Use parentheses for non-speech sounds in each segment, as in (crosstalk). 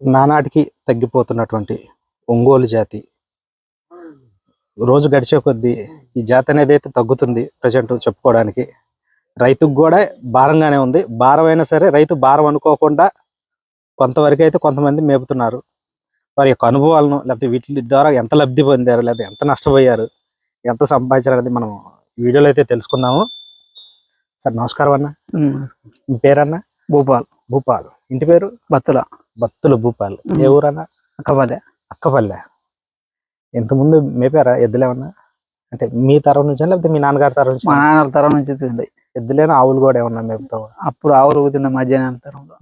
నానాటికి తగ్గిపోతున్నటువంటి ఒంగోలు జాతి. రోజు గడిచే కొద్దీ ఈ జాతి అనేది అయితే తగ్గుతుంది ప్రజెంట్ చెప్పుకోవడానికి. రైతుకు కూడా భారంగానే ఉంది. భారం అయినా సరే రైతు భారం అనుకోకుండా కొంతవరకు అయితే కొంతమంది మేపుతున్నారు. వారి యొక్క అనుభవాలను లేకపోతే వీటి ద్వారా ఎంత లబ్ధి పొందారు లేకపోతే ఎంత నష్టపోయారు ఎంత సంపాదించారు అనేది మనం వీడియోలో అయితే తెలుసుకుందాము. సార్ నమస్కారం అన్న. మీ పేరన్నా? భూపాల్. భూపాల్. ఇంటి పేరు? బత్తుల. బత్తుల భూపాల్. ఏ ఊరన్నా? కబలే అక్కపల్లె. ఇంతకుముందు మేపారా ఎద్దులేమన్నా? అంటే మీ తరం నుంచి లేకపోతే మీ నాన్నగారి తరం నుంచి? మా నాన్నల తరం నుంచి తింది. ఎద్దులేనా? ఆవులు కూడా ఏమన్నా మేపుతావు? అప్పుడు ఆవులు తిన్న మధ్యాహ్నం తరంలో.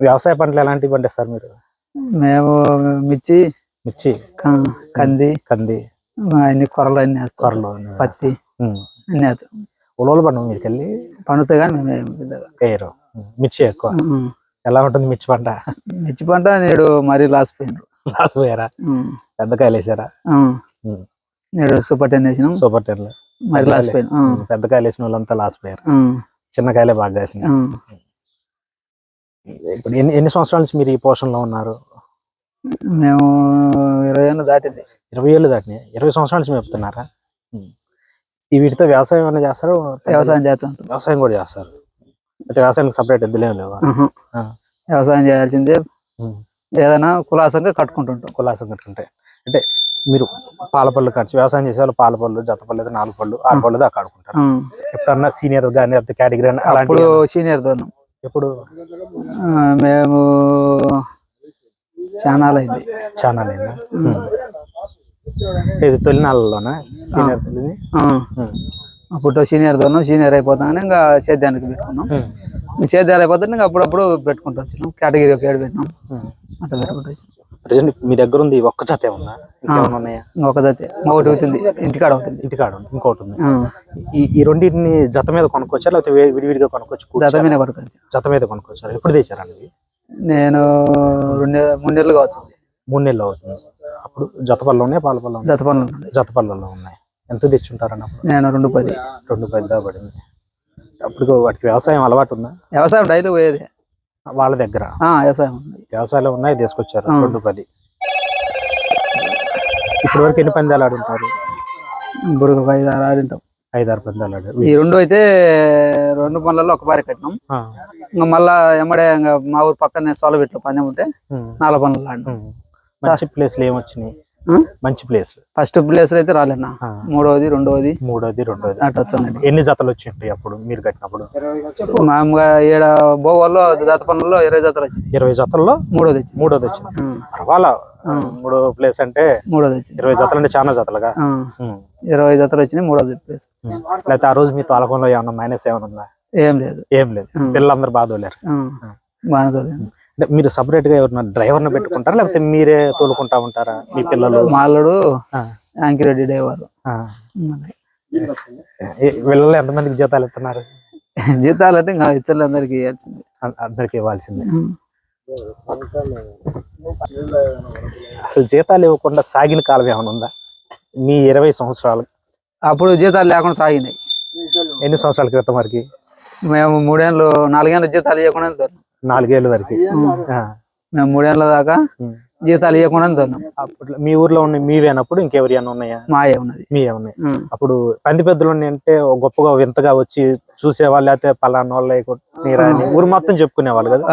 వ్యవసాయ పంటలు ఎలాంటివి పండిస్తారు మీరు? మేము మిర్చి మిర్చి. కంది కంది. అన్ని కొరలు అన్ని వేస్తాం. కొరలు పత్తి. అన్ని వేస్తాం. ఉలవలు పండు మీదకి వెళ్ళి పండుతాయి కానీ మేము. వేయరు. మిర్చి ఎక్కువ. ఎలా ఉంటుంది మిర్చి పంట? మిర్చి పంట నేడు మరీ లాస్ పోయినారు. లాస్ పోయారా. పెద్ద కాయలు వేసారా. నేడు సూపర్ టెన్ వేసినాం. సూపర్ టెన్లు మరి లాస్ పోయిన. పెద్ద కాయలు వేసిన వాళ్ళంతా లాస్ పోయారు. చిన్న కాయలే బాగా వేసినాయి ఇప్పుడు ఎన్ని ఎన్ని సంవత్సరాల నుంచి మీరు ఈ పోషణలో ఉన్నారు? మేము ఇరవై ఏళ్ళు దాటింది. ఇరవై ఏళ్ళు దాటినాయి. ఇరవై సంవత్సరాల నుంచి మేపుతున్నారా ఈ వీటితో వ్యవసాయం ఏమైనా చేస్తారు? వ్యవసాయం చేస్తాం. వ్యవసాయం కూడా చేస్తారు. అయితే వ్యవసాయానికి సపరేట్ ఎద్దులేం లేవా. వ్యవసాయం చేయాల్సిందే. ఏదైనా కులాసంగా కట్టుకుంటుంటాం. కులాసం కట్టుకుంటే. అంటే మీరు పాల పళ్ళు ఖర్చు వ్యవసాయం చేసే వాళ్ళు పాల పళ్ళు జత పళ్ళు అయితే నాలుగు పళ్ళు ఆరు పళ్ళు దాకా ఆడుకుంటారు. ఎప్పుడన్నా సీనియర్ కానీ కేటగిరీ అని అప్పుడు సీనియర్ దూరం ఎప్పుడు? మేము చాలా అయింది చాలా ఇది తొలినాళ్ళలోనా? సీనియర్ తొలిని? ఆ, అప్పుడు సీనియర్ దూరం సీనియర్ అయిపోతామని ఇంకా సేద్యానికి పెట్టుకున్నాం. సేద్యాలు అయిపోతే ఇంకా అప్పుడప్పుడు పెట్టుకుంటూ వచ్చినాం. కేటగిరీ ఒక ఏడు పెట్టినాం. అట్లా పెట్టుకుంటూ వచ్చినాం. ప్రజెంట్ మీ దగ్గర ఉంది ఒక్క జతే ఉన్నా ఇంకొక జతే. ఒకటి అవుతుంది. ఇంటికాడ అవుతుంది ఇంటికాడ ఉంది, ఇంకోటి ఉంది. ఈ ఈ రెండింటిని జత మీద కొనుక్కొచ్చా లేకపోతే విడివిడిగా కొనుక్కొచ్చు జత మీద పడుకోవచ్చు జత మీద కొనుక్కొచ్చారు ఎప్పుడు తెచ్చారండి నేను రెండు మూడు నెలలుగా వచ్చింది మూడు నెలలు అవుతుంది. అప్పుడు జత పళ్ళు ఉన్నాయి పాల పళ్ళు జత ఉన్నాయి జత పళ్ళలో ఉన్నాయి. ఎంత తెచ్చుంటారని అప్పుడు నేను రెండు పది. రెండు పెద్ద పడింది. అప్పుడు వాటికి వ్యవసాయం అలవాటు ఉందా? వ్యవసాయం డైలీ పోయేది. వాళ్ళ దగ్గర? వ్యవసాయం ఉంది. వ్యవసాయంలో ఉన్నాయి తీసుకొచ్చారు. రెండు పది. ఇప్పటి వరకు ఎన్ని పందాలు ఆడుంటారు? ఇప్పుడు ఒక ఐదు ఆరు ఆడింటాం. ఐదారు పందాలు ఆడారు. ఈ రెండు అయితే రెండు పనులలో ఒక బారి కట్టినాం. ఇంకా మళ్ళా ఎమ్మడే ఇంకా మా ఊరు పక్కనే సోలబెట్లో పందెం ఉంటే. నాలుగు పనులు ఆడినాం. ప్లేస్లు ఏమొచ్చినాయి? మంచి ప్లేస్లు ఫస్ట్ ప్లేస్ అయితే రాలేనా? ఆ. మూడవది రెండవది మూడోది రెండోది. అటు వచ్చిందండి ఎన్ని జతలు వచ్చి ఉంటాయి అప్పుడు మీరు కట్టినప్పుడు? మామూలుగా ఈడ బోవాల్లో జత పనుల్లో ఇరవై జతలు వచ్చింది ఇరవై జతల్లో మూడోది వచ్చింది మూడోది వచ్చింది. పర్వాలా? మూడో ప్లేస్ అంటే మూడోది వచ్చింది ఇరవై జతలు అంటే చాలా జతలుగా. ఇరవై జతలు వచ్చినాయి మూడోది ప్లేస్. లేకపోతే ఆ రోజు మీ తోలకంలో ఏమన్నా మైనస్ ఏమైనా ఉందా? ఏం లేదు. ఏం లేదు. పిల్లలందరూ బాధ బాగానే. అంటే మీరు సపరేట్గా ఎవరైనా డ్రైవర్ని పెట్టుకుంటారా? లేకపోతే మీరే తోలుకుంటా ఉంటారా మీ పిల్లలు? మా అల్లుడు ఆ, యాంకిరెడ్డి డ్రైవర్. వీళ్ళలో ఎంతమందికి జీతాలు ఇస్తున్నారు? జీతాలు అంటే ఇంకా ఇచ్చర్లు అందరికి ఇవ్వాల్సింది అందరికి ఇవ్వాల్సిందే. అసలు జీతాలు ఇవ్వకుండా సాగిన కాలం ఏమైనా ఉందా? మీ ఇరవై సంవత్సరాలు. అప్పుడు జీతాలు లేకుండా తాగినాయి ఎన్ని సంవత్సరాల క్రితం వరకు? మేము మూడేళ్ళు నాలుగేళ్ళు జీతాలు ఇవ్వకుండా నాలుగేళ్ళు వరకు. ఆ. మేము మూడేళ్ళ దాకా. జీతాలు ఇవ్వకుండా దొరినాం అప్పుడు మీ ఊర్లో ఉన్న మీవేనప్పుడు ఇంకెవరియన్నా ఉన్నాయా? మాయే ఉన్నది. మీ ఉన్నాయి. అప్పుడు పంది పెద్దలు ఉన్నాయి అంటే గొప్పగా వింతగా వచ్చి చూసేవాళ్ళు లేకపోతే పలానా వాళ్ళు ఊరు మొత్తం చెప్పుకునేవాళ్ళు కదా?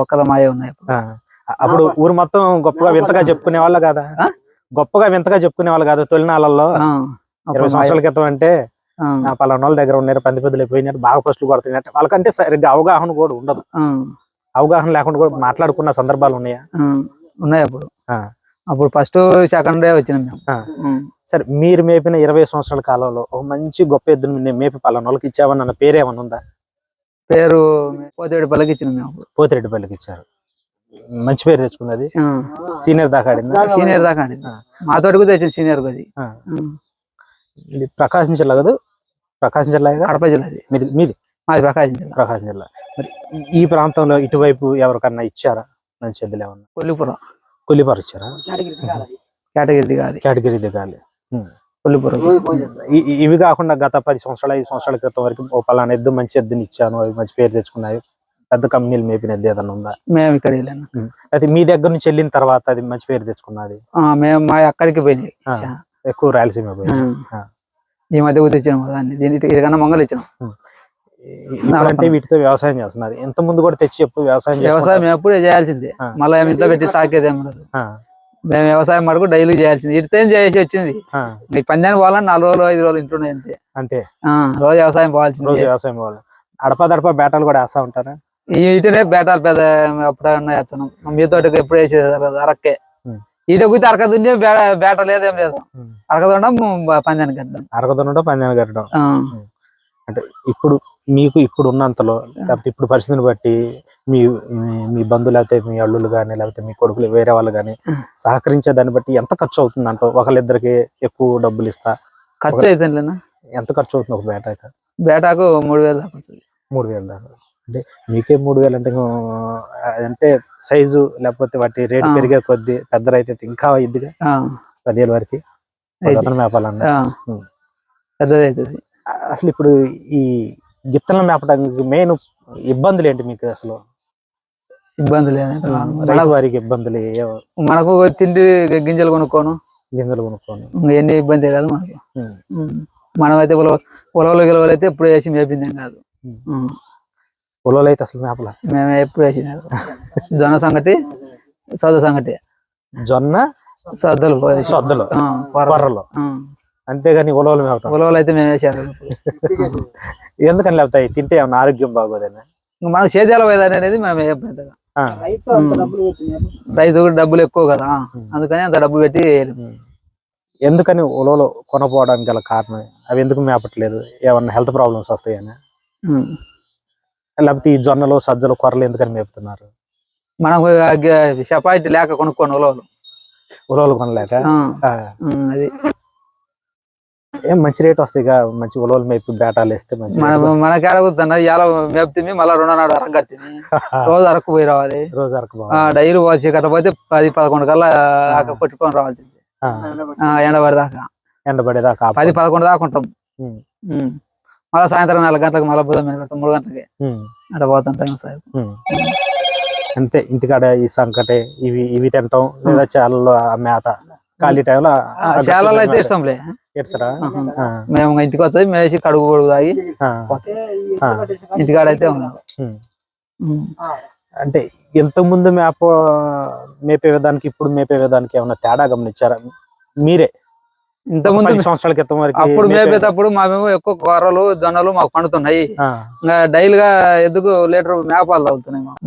ఒక్కల మాయే ఉన్నాయి అప్పుడు. ఆ. అప్పుడు ఊరు మొత్తం గొప్పగా వింతగా చెప్పుకునే వాళ్ళు కదా? గొప్పగా వింతగా చెప్పుకునే వాళ్ళు కదా తొలినాళ్ళల్లో? ఆ, ఇరవై సంవత్సరాల క్రితం అంటే పలానా వాళ్ళ దగ్గర ఉన్నారు పంది పెద్దలు అయిపోయినట్టు బాగా ప్రశ్నలు కొడుతున్నట్టు వాళ్ళకంటే సరిగ్గా అవగాహన కూడా ఉండదు. అవగాహన లేకుండా కూడా మాట్లాడుకున్న సందర్భాలు ఉన్నాయా? ఉన్నాయి అప్పుడు. అప్పుడు ఫస్ట్ సెకండ్ డే వచ్చినాం మేము. సరే మీరు మేపిన ఇరవై సంవత్సరాల కాలంలో ఒక మంచి గొప్ప ఎద్దును నేను మేపి పలానా వాళ్ళకి ఇచ్చావని అన్న పేరు ఏమైనా ఉందా? పేరు పోతేడు పల్లకి ఇచ్చినాం మేము పోతిరెడ్డిపల్లికి ఇచ్చారు. మంచి పేరు తెచ్చుకున్నది? సీనియర్ దాకా ఆడిందా? సీనియర్ దాకా ఆడింది. మాతోటి కూడా తెచ్చింది సీనియర్ అది. ఇది ప్రకాశం జిల్లా కదా ప్రకాశం జిల్లా? కడప జిల్లాది మీది మీది? మాది ప్రకాశం జిల్లా. ప్రకాశం జిల్లా. మరి ఈ- ప్రాంతంలో ఇటువైపు ఎవరికన్నా ఇచ్చారా? మంచి ఎద్దులు ఏమన్నా? కొల్లిపురం. కొల్లిపారు ఇచ్చారా? కేటగిరి దిగాలి. కేటగిరీ దిగాలి. కొల్లిపురం. ఇవి కాకుండా గత పది సంవత్సరాలు ఐదు సంవత్సరాల క్రితం వరకు ఓ పలానా ఎద్దు మంచి ఎద్దుని ఇచ్చాను అవి మంచి పేరు తెచ్చుకున్నాయి. పెద్ద కంపెనీలు మేపినది ఏదన్నా ఉందా? మేము ఇక్కడ వెళ్ళాను. అయితే మీ దగ్గర నుంచి వెళ్ళిన తర్వాత అది మంచి పేరు తెచ్చుకున్నది? ఆ, మేము మా అక్కడికి పోయినాయి. ఎక్కువ రాయలసీమ ఆ. ఈ మధ్య కూడా తెచ్చినాం అన్ని దీనికి ఇరగన్నా మంగళ ఇచ్చినాం. ఇప్పుడంటే వీటితో వ్యవసాయం చేస్తున్నారు. ఎంత ముందు కూడా తెచ్చి చెప్పు వ్యవసాయం వ్యవసాయం ఎప్పుడే చేయాల్సిందే. మళ్ళీ ఇంట్లో పెట్టి సాకేది ఉండదు. మేము వ్యవసాయం మటుకు డైలీ చేయాల్సింది. ఇడితే చేసి వచ్చింది. ఈ పందానికి పోవాలని నాలుగు రోజులు ఐదు రోజులు ఇంట్లోనే అంతే. అంతే. రోజు వ్యవసాయం పోవాల్సింది. రోజు వ్యవసాయం వాళ్ళు అడపా దడప బేటాలు కూడా వేస్తా ఉంటారా? ఇటునే బేటాలు పెద్ద అప్పుడన్నా వేస్తున్నాం మీతో ఎప్పుడు వేసేది? అరక్కే. ఉం. ఈట కూర్చి అరక దున్నే బే- బేట లేదేం లేదు. ఉం. అరక దున్నడం పందానికి కట్టడం. అరగదనుండో పందాన్ని కట్టడం. అంటే ఇప్పుడు మీకు ఇప్పుడు ఉన్నంతలో లేకపోతే ఇప్పుడు పరిస్థితిని బట్టి మీ మీ- బంధువులు లేకపోతే మీ అల్లులు కానీ లేకపోతే మీ కొడుకులు వేరే వాళ్ళు కానీ సహకరించే దాన్ని బట్టి ఎంత ఖర్చు అవుతుంది అంటో ఒకళ్ళిద్దరికి ఎక్కువ డబ్బులు ఇస్తా. ఖర్చు అవుతుందిలేనా ఎంత ఖర్చు అవుతుంది ఒక బేట అయితే బేటాకు మూడు వేలు దాకా మూడు వేలు దాకా. అంటే మీకే మూడు వేలు అంటే అంటే సైజు లేకపోతే వాటి రేట్. పెరిగే కొద్దీ పెద్దరైతే ఇంకా ఇదిగా పదివేల వరకు అయితే. మేపాలన్న. పెద్దది అసలు ఇప్పుడు ఈ గిత్తలను మేపడానికి మెయిన్ ఇబ్బందులు ఏంటి మీకు అసలు? ఇబ్బంది లేదంటే రైతు వారికి ఇబ్బందులు. మనకు తిండి గింజలు కొనుక్కోను. గింజలు కొనుక్కొని. ఎన్ని ఇబ్బంది కాదు మనకు. మనమైతే ఉలవ ఉలవలు గిలవలు అయితే ఎప్పుడు వేసి మేపింది కాదు. పొలాలు అయితే అసలు మేపల? మేము ఎప్పుడు వేసి జొన్న సంగటి సౌద సంగటి. జొన్న? సద్దలు సొద్దలు. ఆ. అంతేగాని ఉలవలు మేపటం. ఉలవలు అయితే మేము వేసారు ఎందుకని లేకపోతే అవి తింటే ఏమన్నా ఆరోగ్యం బాగోదని? మనకు సేద్యాల పోయేదాన్ని అనేది మేము ఆ, రైతు కూడా డబ్బులు ఎక్కువ కదా. అందుకని అంత డబ్బు పెట్టి. ఎందుకని ఉలవలు కొనపోవడానికి గల కారణం? అవి ఎందుకు మేపట్లేదు? ఏమన్నా హెల్త్ ప్రాబ్లమ్స్ వస్తాయని. లేకపోతే ఈ జొన్నలు సజ్జలు కొర్రలు ఎందుకని మేపుతున్నారు? మనకు చపాతి లేక కొనుక్కోను ఉలవలు. ఉలవలు కొనలేక? అది. ఏం మంచి రేట్ వస్తాయిగా మంచి ఉలవలు మేపి బేటాలు వేస్తే మంచి మన ఎడగుతున్నా ఇలా మేపుతుంది మళ్ళీ రెండో నాడు అరగత్తిమి (laughs) రోజు అరకు పోయి రావాలి. రోజు అరకు. డైరీ పోసి కట్టపోతే పది పదకొండు కల్లా ఆక కొట్టుకొని రావాల్సింది. ఎండబడి దాకా ఎండబడేదాకా. ఆపు. పది పదకొండు దాకా ఉంటాం. మళ్ళీ సాయంత్రం నాలుగు గంటలకు మళ్ళీ బుధం మీద పెడతాం మూడు గంటలకి. అట్లా పోతాం టైం సార్. అంతే ఇంటికాడ ఈ సంకటే ఇవి ఇవి తింటాం లేదా చాలలో మేత. ఖాళీ టైంలో శాలలో అయితే ఇస్తాంలే ఆహా. మేము ఇంటికి వచ్చి మేసి కడుగు కొడుకు తాగి ఇంటికాడ అయితే ఉన్నాం. అంటే ఇంతకు ముందు మేప మేపే విధానికి ఇప్పుడు మేపే విధానికి ఏమైనా తేడా గమనించారా? మీరే. ఇంతకుముందు సంవత్సరాల క్రితం వరకు అప్పుడు మేపే- మేపేటప్పుడు మేము ఎక్కువ కూరలు జొన్నలు మాకు పండుతున్నాయి. డైలీ గా ఎందుకు లీటర్ మేకపాలు తాగుతున్నాయి మాకు.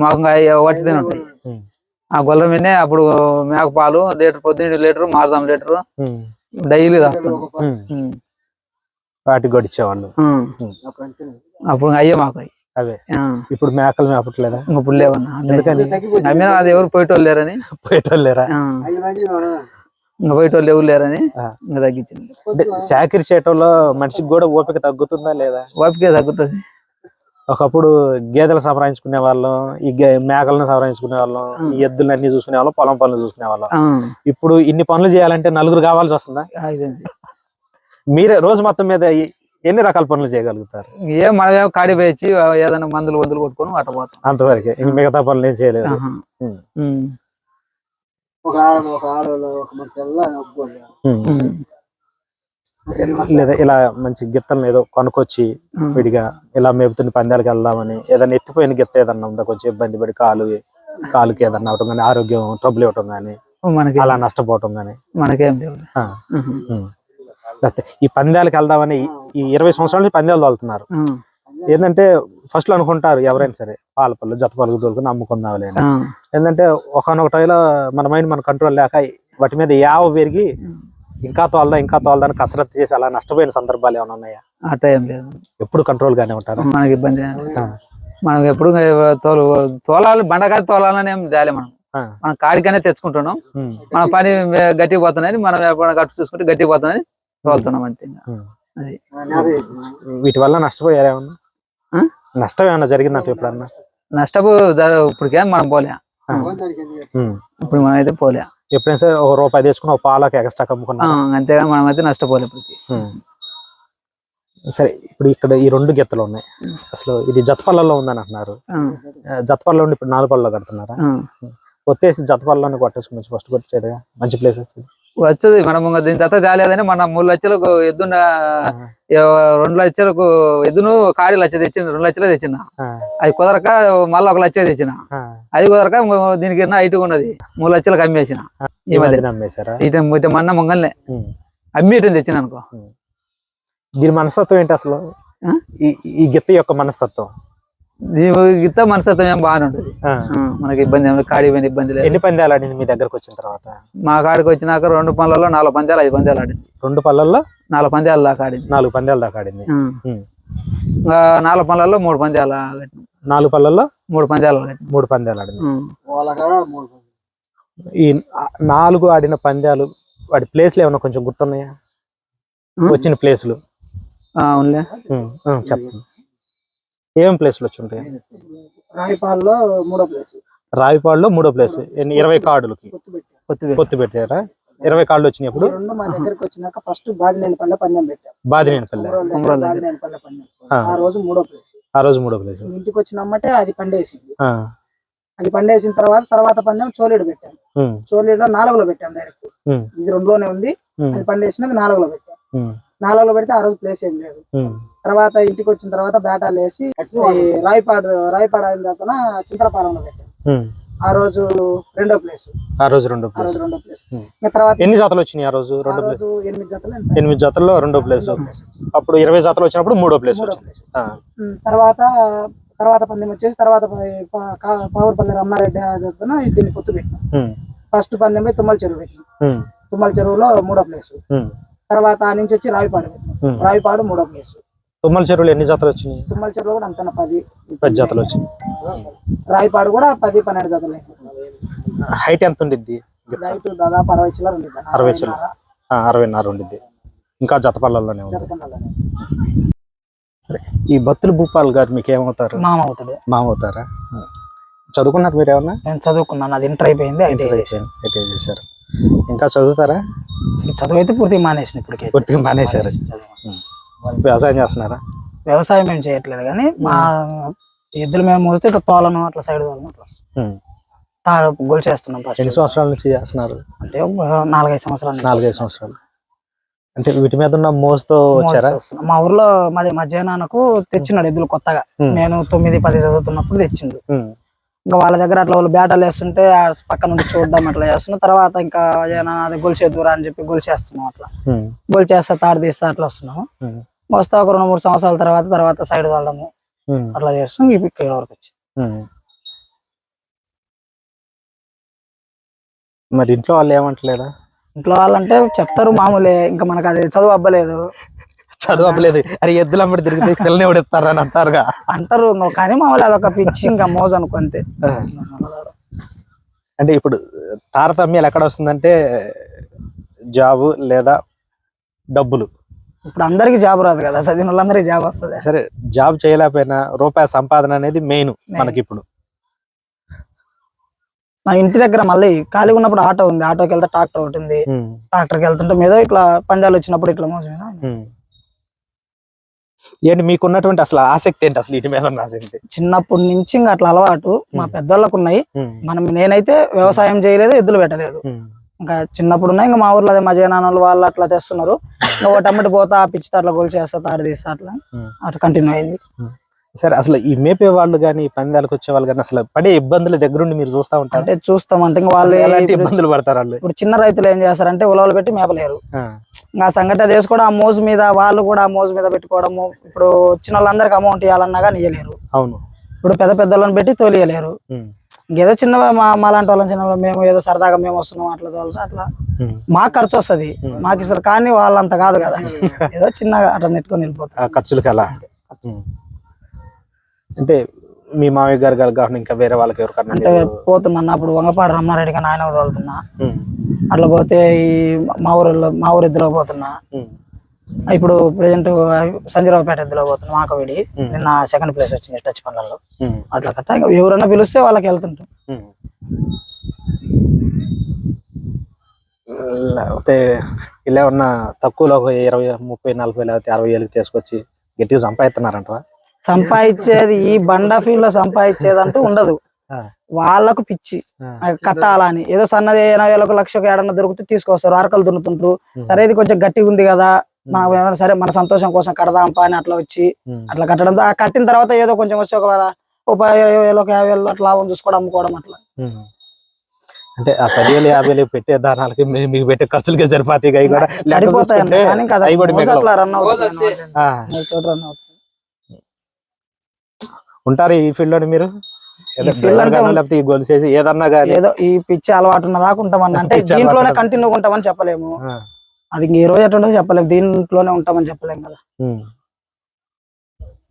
ఒకటి తిని ఉంటాయి. ఆ గొల్ల మీనే అప్పుడు మేకపాలు లీటర్ పొద్దున్న లీటర్ మారుదాం లీటర్. డైలీ తాగుతున్నాం. ఉం. ఉం. వాటికి గడిచేవాళ్ళు. అప్పుడు అయ్యే మాకు ఆ. ఇప్పుడు మేకలు మేపట్లేదా? ఇంక ఇప్పుడు లేవన్నా. అమ్మినా అది ఎవరు పోయేటోళ్ళు లేరని? పోయేటోళ్ళు లేరా? ఇంకా పోయేటోళ్ళు ఎవరు లేరని. ఇంకా తగ్గించింది. అంటే సేకరి చేయటంలో మనిషికి కూడా ఓపిక తగ్గుతుందా లేదా? ఓపిక తగ్గుతుంది. ఒకప్పుడు గేదెలు సంప్రదించుకునే వాళ్ళం ఈ గే- మేకలను సంప్రదించుకునే వాళ్ళం ఈ ఎద్దులు అన్ని చూసుకునే వాళ్ళం పొలం పనులు చూసుకునే వాళ్ళం. ఆ. ఇప్పుడు ఇన్ని పనులు చేయాలంటే నలుగురు కావాల్సి వస్తుందా. మీరే రోజు మొత్తం మీద ఎ- ఎన్ని రకాల పనులు చేయగలుగుతారు? ఏం మనమేమో కాడి ఏదైనా మందులు వందులు కొట్టుకొని అట్ట పోతాం. అంతవరకే. ఇంక మిగతా పనులు ఏం చేయలేదు. ఆహా. ఒక ఆడ ఒక ఆడవాళ్ళు ఒక మధ్యలో. లేదా ఇలా మంచి గిత్తలను ఏదో కొనుక్కొచ్చి ఉం. విడిగా ఇలా మేపుతున్న పందాలకు వెళ్దామని ఏదైనా ఎత్తిపోయిన గిత్త ఏదన్నా ఉందా కొంచెం ఇబ్బంది పడి కాలు కాలుకి ఏదన్నా అవటం కానీ ఆరోగ్యం ట్రబుల్ ఇవ్వటం కానీ మనకి అలా నష్టపోవటం కానీ మనకేం. లేకపోతే ఈ పందాలకు వెళ్దామని ఈ- ఇరవై సంవత్సరాల నుంచి పందాలు తోలుతున్నారు. ఏంటంటే ఫస్ట్లో అనుకుంటారు ఎవరైనా సరే పాల పళ్ళు జత పలుకు దొరుకుని అమ్ముకుందాంలే ఆ. ఏంటంటే ఒకనొక టైంలో మన మైండ్ మన కంట్రోల్ లేక వాటి మీద యావ పెరిగి ఇంకా తోలదా ఇంకా తోలదా అని కసరత్తు చేసి అలా నష్టపోయిన సందర్భాలు ఏమైనా ఉన్నాయా? అట్ట ఏం లేదు. ఎప్పుడు కంట్రోల్ గానే ఉంటారు? మనకి ఇబ్బంది. మనకి ఎప్పుడు తోలు తోలాలి బండకాయ తోలాలని ఏం తేలే మనం. మనం కాడికనే తెచ్చుకుంటున్నాం. మన పని గట్టిగా పోతున్నాయని మనం ఎప్పుడైనా గట్టు చూసుకుంటే గట్టిగా పోతున్నాయని తోలుతున్నాం అంతే. అది. వీటి వల్ల నష్టపోయారు ఏమన్నా? ఆ? నష్టం ఏమన్నా జరిగిందంట ఎప్పుడన్నా? నష్టపు ఇప్పటికేం మనం పోలే. ఇప్పుడు మనం అయితే పోలే. ఎప్పుడైనా సరే ఒక రూపాయి తెచ్చుకుని ఒక పాలకి ఎక్స్ట్రా కమ్ముకున్నా అంతేగా మనం అయితే నష్టపోలే ఇప్పటికి. సరే ఇప్పుడు ఇక్కడ ఈ రెండు గెత్తలు ఉన్నాయి. అసలు ఇది జతపల్లలో ఉందని అంటున్నారు. జతపల్లలో ఉండి ఇప్పుడు నాలుగు పళ్ళలో కడుతున్నారా. కొత్తేసి జతపల్లోనే కొట్టేసుకోవచ్చు ఫస్ట్ కొట్టేది మంచి ప్లేస్ వస్తుంది వచ్చేది. మనం దీని తర్వాత తేలేదని మన మూడు లక్షలకు ఎద్దున రెండు లక్షలకు ఎద్దును కాడి లక్ష తెచ్చిన రెండు లక్షలు తెచ్చిన. అది కుదరక మళ్ళీ ఒక లక్ష తెచ్చిన. అది కుదరక దీనికి హైట్ ఉన్నది. మూడు లక్షలకు అమ్మేసిన. ఈ మధ్య. మొన్న మొంగల్నే. ఇటు తెచ్చిన అనుకో. దీని మనస్తత్వం ఏంటి అసలు? ఈ గిత్త యొక్క మనస్తత్వం. దీని గిత్త మనస్తత్వం ఏం బాగానే ఉంటుంది. మనకి ఇబ్బంది ఏమి కాడి పోయిన ఇబ్బంది లేదు. ఎన్ని పందాలు ఆడింది మీ దగ్గరకు వచ్చిన తర్వాత? మా కాడికి వచ్చినాక రెండు పనులలో నాలుగు పందాలు ఐదు పందాలు ఆడింది. రెండు పళ్ళల్లో నాలుగు పందాలు దాకా ఆడింది. నాలుగు పందాలు దాకా ఆడింది. నాలుగు పనులలో మూడు పందాలు నాలుగు పళ్ళల్లో మూడు పందాలు మూడు పందాలు ఆడింది. ఈ నాలుగు ఆడిన పందాలు వాడి ప్లేస్లు ఏమన్నా కొంచెం గుర్తున్నాయా. వచ్చిన ప్లేసులు. ఆ, అవునులే. చెప్పండి ఏం ప్లేస్లు వచ్చి ఉంటాయి? రాయిపాల్లో మూడో ప్లేస్ రావిపాడులో మూడో ప్లేస్ ఇరవై కార్డులకి పొత్తు పెట్టారా ఇరవై కార్డులు వచ్చినప్పుడు రెండు మా దగ్గరికి వచ్చినాక ఫస్ట్ బాజినేని పల్లె పందెం పెట్టాం. పందెం. ఆ. రోజు మూడో ప్లేస్ ఆ రోజు మూడో ప్లేస్ ఇంటికి వచ్చినమ్మటే అది పండేసింది. అది పండేసిన తర్వాత తర్వాత పందెం చోలేడు పెట్టాం. చోలేడులో నాలుగులో పెట్టాం డైరెక్ట్. ఇది రెండులోనే ఉంది. అది పండేసినది నాలుగులో పెట్టాం. నాలుగులో పెడితే ఆ రోజు ప్లేస్ ఏం లేదు. తర్వాత ఇంటికి వచ్చిన తర్వాత బ్యాటాలు వేసి ఈ రాయపాడు రాయపాడు అయిన తర్వాత చింతలపాలెంలో పెట్టాం ఆ రోజు రెండో ప్లేస్ ఆ రోజు రెండో ఆ ప్లేస్ రోజు రెండో ప్లేస్ తర్వాత ఎన్ని జాతలు వచ్చినాయి ఆ రోజు రెండో ప్లేస్ రోజు ఎనిమిది జతలు ఎంత? ఎనిమిది జాతల్లో రెండో ప్లేస్. అప్పుడు ఇరవై జాతలు వచ్చినప్పుడు మూడో ప్లేస్ తర్వాత తర్వాత పందెం వచ్చేసి తర్వాత ప- ప- కా- పావులపల్లి రమ్మారెడ్డి దీన్ని పొత్తు పెట్టినాం. ఫస్ట్ పందెం పోయి తుమ్మల చెరువు పెట్టినాం. తుమ్మల చెరువులో మూడో ప్లేస్ తర్వాత ఆ నుంచి వచ్చి రావిపాడు. రావిపాడు మూడో ప్లేస్ తుమ్మల చెరువులు ఎన్ని జాతలు వచ్చినాయి? తుమ్మల చెరువులో కూడా అంతన పది పది జాతలు వచ్చినాయి. రావిపాడు కూడా పది పన్నెండు జతలు హైట్ ఎంత ఉండిద్ది? రైతు దాదాపు అరవై చిల్లర అరవై చిల్లర. ఆ, అరవైన్నర ఉండిద్ది. ఇంకా జతపల్లలోనే ఉంది. జతపల్లలో సరే ఈ బత్తుల భూపాల్ గారు మీకు ఏమవుతారు? మామ అవుతాడు మామ అవుతారా చదువుకున్నారు మీరు ఏమన్నా? నేను చదువుకున్నాను. అది ఇంటర్ అయిపోయింది ఐటీ అయితే చేశారు. ఇంకా చదువుతారా? చదువు అయితే పూర్తిగా మానేసిన ఇప్పటికే పూర్తిగా మానేశారు. వ్యవసాయం చేస్తున్నారా? వ్యవసాయం ఏం చేయట్లేదు కానీ మా ఎద్దులు మేము మోస్తే ఇట్లా తోలను అట్లా సైడ్ తోలను అట్లా. తాడు గొలు చేస్తున్నాం ఎన్ని సంవత్సరాల నుంచి చేస్తున్నారు? అంటే నాలుగైదు సంవత్సరాలు నాలుగైదు సంవత్సరాలు. అంటే వీటి మీద ఉన్న మోజుతో వచ్చారా? మోస్తూ వస్తున్నాం. మా ఊర్లో మాది మా జయనాన్నకు తెచ్చినాడు ఎద్దులు కొత్తగా. నేను తొమ్మిది పది చదువుతున్నప్పుడు తెచ్చిండు. ఇంకా వాళ్ళ దగ్గర అట్లా వాళ్ళు బ్యాటాలు వేస్తుంటే పక్క నుండి చూడడం అట్లా చేస్తున్నాం. తర్వాత ఇంకా అది గొలు చేద్దురా అని చెప్పి గొలు చేస్తున్నాం అట్లా. ఉమ్. గొలు చేస్తా తాడు తీస్తా అట్లా వస్తున్నాము. వస్తా ఒక రెండు మూడు సంవత్సరాల తర్వాత తర్వాత సైడ్ ఉమ్. అట్లా చేస్తాం ఇక్కడ వరకు వచ్చి. మరి ఇంట్లో వాళ్ళు ఏమంటలేదా? ఇంట్లో వాళ్ళంటే చెప్తారు మామూలే. ఇంకా మనకు అది చదువు అవ్వలేదు చదువు అవ్వలేదు అరే ఎద్దులు అమ్మడి తిరిగితే పిల్లని ఎవడెత్తారా అని అంటారుగా. అంటారు కానీ మామూలు అదొక పిచ్చి ఇంకా మోజు అనుకో అంతే అంటే ఇప్పుడు తారతమ్యాలు ఎక్కడ వస్తుందంటే జాబు లేదా డబ్బులు. ఇప్పుడు అందరికి జాబ్ రాదు కదా చదివిన వాళ్ళందరికీ జాబ్ వస్తుంది. సరే జాబ్ చేయలేకపోయినా రూపాయి సంపాదన అనేది మెయిన్ మనకి ఇప్పుడు మా ఇంటి దగ్గర మళ్ళీ ఖాళీగా ఉన్నప్పుడు ఆటో ఉంది. ఆటోకి వెళ్తే ట్రాక్టర్ ఒకటి ఉంది. ట్రాక్టర్కి వెళ్తుంటే మీద ఇట్లా పందాలు వచ్చినప్పుడు ఇట్లా ఉమ్. ఏంటి మీకు ఉన్నటువంటి అసలు ఆసక్తి ఏంటి అసలు వీటి మీద ఉన్న ఆసక్తి చిన్నప్పటి నుంచి ఇంకా అట్లా అలవాటు మా. పెద్దోళ్ళకు ఉన్నాయి. మనం నేనైతే వ్యవసాయం చేయలేదు ఎద్దులు పెట్టలేదు. ఇంకా చిన్నప్పుడు ఉన్నాయి ఇంకా మా ఊర్లో అదే మా జయనాన్నలు వాళ్ళు అట్లా తెస్తున్నారు ఇంకా ఒకటి అమ్మటి పోతా ఆ పిచ్చితో అట్లా గోల్ చేస్తా తాడు తీస్తా అట్లా. అట్లా కంటిన్యూ అయింది సరే అసలు ఈ మేపే వాళ్ళు కానీ పందాలకు వచ్చే వాళ్ళు కానీ అసలు పడే ఇబ్బందుల దగ్గరుండి మీరు చూస్తా ఉంటారు? అంటే చూస్తాం అంటే ఇంకా వాళ్ళు ఎలాంటి ఇబ్బందులు పడతారు వాళ్ళు? ఇప్పుడు చిన్న రైతులు ఏం చేస్తారంటే ఉలవలు పెట్టి మేపలేరు. ఆ. సంఘటన వేసి కూడా ఆ మోజు మీద వాళ్ళు కూడా ఆ మోజు మీద పెట్టుకోవడము ఇప్పుడు వచ్చిన వాళ్ళందరికి అమౌంట్ ఇవ్వాలన్నా కానీ ఇవ్వలేరు అవును. ఇప్పుడు పెద్ద పెద్ద వాళ్ళని పెట్టి తోలియలేరు. ఇంకేదో చిన్న మా లాంటి వాళ్ళని చిన్న వాళ్ళం మేము ఏదో సరదాగా మేము వస్తున్నాం అట్లా తోలుతా అట్లా. మాకు ఖర్చు వస్తది. మాకు ఇస్తారు కానీ వాళ్ళంత కాదు కదా. (laughs) ఏదో చిన్నగా అట్లా నెట్టుకొని వెళ్ళిపోతాం. ఆ ఖర్చులకి అలా. అంటే మీ మామయ్య గారు గారు కాకుండా ఇంకా వేరే వాళ్ళకి ఎవరికన్నా అంటే పోతున్నా అప్పుడు వంగపాడు రమణారెడ్డి కానీ ఆయన ఉమ్. అట్లా పోతే ఈ మా ఊరిలో మా ఊరు ఎద్దులో పోతున్నా. ఇప్పుడు ప్రెసెంట్ సంజీరావుపేట ఎద్దులో పోతున్నా మాకవిడి ఉమ్. నిన్న సెకండ్ ప్లేస్ వచ్చింది టచ్ పనులలో. అట్లా కట్ట ఇంకా ఎవరైనా పిలిస్తే వాళ్ళకి వెళ్తుంటాం. లేకపోతే ఇలా ఏమన్నా తక్కువలో ఒక ఇరవై ముప్పై నలభై లేకపోతే అరవై ఏళ్ళకి తీసుకొచ్చి గట్టిగా సంపాదిస్తున్నారంట సంపాదించేది ఈ బండ ఫీల్డ్లో సంపాదించేది అంటూ ఉండదు. వాళ్ళకు పిచ్చి. కట్టాలని. ఏదో సన్నది ఎనభై వేలకు లక్షకు ఏడన్నా దొరికితే తీసుకొస్తారు అరకలు దున్నుతుంటారు. సరే ఇది కొంచెం గట్టిగా ఉంది కదా మనం సరే మన సంతోషం కోసం కడదాం పా అని అట్లా వచ్చి అట్లా కట్టడంతో ఆ కట్టిన తర్వాత ఏదో కొంచెం వచ్చి ఒక ఒక ఇరవై వేలు ఒక యాభై వేలు అట్లా లాభం చూసుకోవడం అమ్ముకోవడం అట్లా. అంటే ఆ పదివేలు యాభై వేలు పెట్టే దానాలకి మీకు పెట్టే ఖర్చులకే సరిపోతాయి కూడా. సరిపోతాయి రన్ అవుతుంది ఉంటారు ఈ ఫీల్డ్లోని మీరు? లేకపోతే ఈ గొలుసు చేసి ఏదన్నా కానీ ఏదో ఈ పిచ్చి అలవాటు ఉన్న దాకా ఉంటామని అంటే దీంట్లోనే. కంటిన్యూ ఉంటామని చెప్పలేము. అది ఈ రోజు ఎట్లా చెప్పలేము. దీంట్లోనే ఉంటామని చెప్పలేము కదా.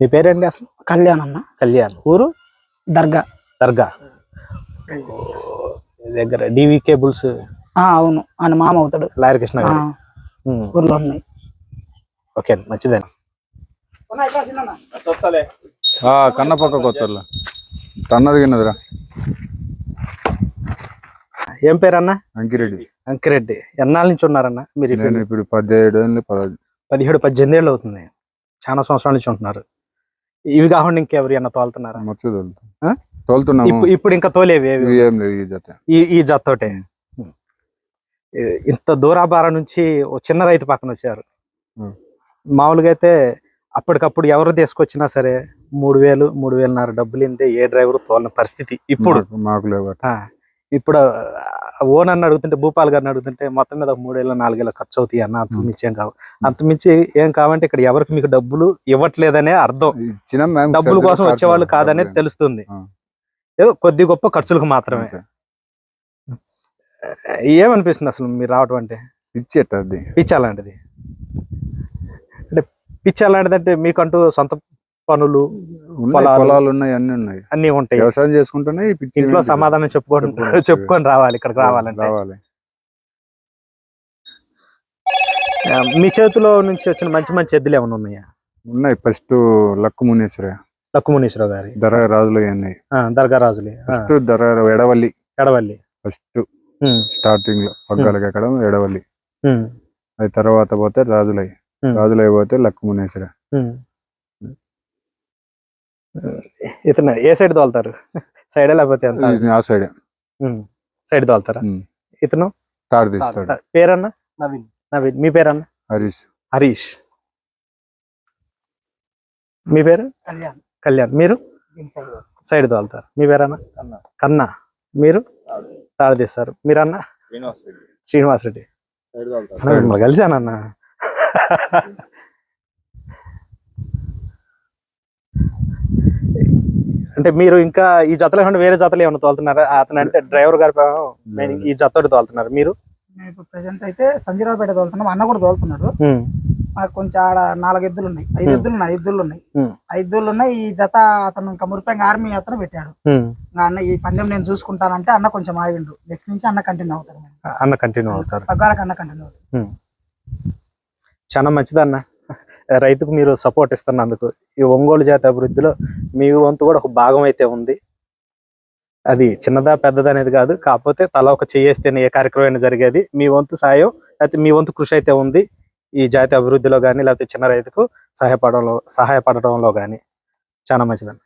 మీ పేరేంటి అసలు? కళ్యాణ్ అన్న. కళ్యాణ్. ఊరు? దర్గా. దర్గా. దగ్గర డివి కేబుల్స్ ఆ అవును. ఆయన మామ అవుతాడు. లాయర్ కృష్ణ ఊర్లో ఉన్నాయి. ఓకే అండి మంచిదేనా ఆ కన్న పక్క కొత్తర్లా తన్నది గిన్నదిరా. ఏం పేరన్నా? అంకిరెడ్డి. అంకిరెడ్డి. ఎన్నాళ్ళ నుంచి ఉన్నారన్న మీరు నేను? ఇప్పుడు పదిహేడు ఏళ్ళు పదిహేడు పద్దెనిమిది ఏళ్ళు అవుతుంది. చాలా సంవత్సరాల నుంచి ఉంటున్నారు. ఇవి కాకుండా ఇంకెవరు అన్న తోలుతున్నారా? మచ్చు ఆ? తోలుతాం తోలుతున్నాము ఇప్పుడు ఇంకా తోలేవి ఏం ఈ జత. ఈ జత్తోటే ఇంత దూరాభార నుంచి ఓ చిన్న రైతు పక్కన వచ్చారు. మామూలుగా అయితే అప్పటికప్పుడు ఎవరు తీసుకొచ్చినా సరే మూడు వేలు మూడు వేలున్నర డబ్బులు ఇందే ఏ డ్రైవర్ తోలని పరిస్థితి ఇప్పుడు. మాకు- లేవు ఇప్పుడు ఓనర్ని అడుగుతుంటే భూపాల్ గారిని అడుగుతుంటే మొత్తం మీద ఒక మూడేళ్ళు నాలుగేళ్ళు ఖర్చు అవుతాయి అన్న అంత. మించి ఏం కావు. అంత మించి ఏం కావంటే ఇక్కడ ఎవరికి మీకు డబ్బులు ఇవ్వట్లేదనే అర్థం. డబ్బుల కోసం వచ్చేవాళ్ళు కాదు కాదనేది డబ్బులు. తెలుస్తుంది. ఏదో కొద్ది గొప్ప ఖర్చులకు మాత్రమే. ఏమనిపిస్తుంది అసలు మీరు రావటం అంటే? పిచ్చి ఎట్ట అది పిచ్చి అంటే మీకంటూ సొంత పనులు పొలాలు. ఉన్నాయి అన్ని ఉన్నాయి. అన్ని ఉంటాయి. వ్యవసాయం చేసుకుంటేనే ఈ పిచ్చి ఇంట్లో? సమాధానం చెప్పుకొని. (laughs) చెప్పుకొని రావాలి ఇక్కడికి రావాలంటే. రావాలి. ఆ, మీ చేతిలో నుంచి వచ్చిన మంచి మంచి ఎద్దులు ఏమైనా ఉన్నాయా? ఉన్నాయి. First luck Muneshwara. లక్కుమునీశ్వరరావు గారి. ధర రాజులు ఉన్నాయి దర్గా రాజులే ఫస్ట్ ధర ఎడవల్లి. ఎడవల్లి. ఫస్ట్. స్టార్టింగ్లో పగ్గాలకి ఎక్కడం ఎడవల్లి. అది తర్వాత పోతే రాజులై ఉమ్, రాజులై పోతే లక్కు మునేశ్వర. ఇతను ఏ సైడ్ తోలుతారు? సైడ్ లేకపోతే ఆ సైడ్. సైడ్ తోలుతారా. ఇతను? తాడు తీస్తాడు. పేరన్నా? నవీన్. నవీన్. మీ పేరన్నా? హరీష్. హరీష్. మీ పేరు? కళ్యాణ్. కళ్యాణ్. మీరు? సైడ్ తోలుతారు. మీ పేరన్నా? కన్నా. మీరు? తాడు. తీస్తారు. మీరన్నా? శ్రీనివాస్ రెడ్డి. మిమ్మల్ని కలిశానన్న. అంటే మీరు ఇంకా ఈ జతలో కాకుండా వేరే జతలు ఏమైనా తోలుతున్నారా? అతను అంటే డ్రైవర్ గారి ఈ జతోటి తోలుతున్నారు మీరు? ఇప్పుడు ప్రెసెంట్ అయితే సంజీరావుపేట తోలుతున్నాం అన్న కూడా తోలుతున్నాడు. మాకు కొంచెం ఆడ నాలుగు ఎద్దులు ఉన్నాయి. ఐదు. ఎద్దులు ఉన్నాయి ఐదులు ఉన్నాయి. ఐదులు ఉన్నాయి ఈ జత అతను ఇంకా మురిపంగా ఆర్మీ అతను పెట్టాడు. అన్న ఈ పందెం నేను చూసుకుంటానంటే అన్న కొంచెం ఆగిండు. నెక్స్ట్ నుంచి అన్న కంటిన్యూ అవుతాడు. అన్న కంటిన్యూ అవుతారు. పగ్గాలకు అన్న కంటిన్యూ అవుతాడు. చాలా మంచిదన్న. రైతుకు మీరు సపోర్ట్ ఇస్తున్నందుకు. ఈ ఒంగోలు జాతి అభివృద్ధిలో మీ వంతు కూడా ఒక భాగం అయితే ఉంది. అది చిన్నదా పెద్దదా అనేది కాదు. కాకపోతే తల ఒక చేయేస్తేనే ఏ కార్యక్రమం అయినా జరిగేది. మీ వంతు సాయం లేకపోతే మీ వంతు కృషి అయితే ఉంది. ఈ జాతి అభివృద్ధిలో కానీ లేకపోతే చిన్న రైతుకు సహాయపడంలో సహాయపడటంలో కానీ చాలా మంచిదన్న.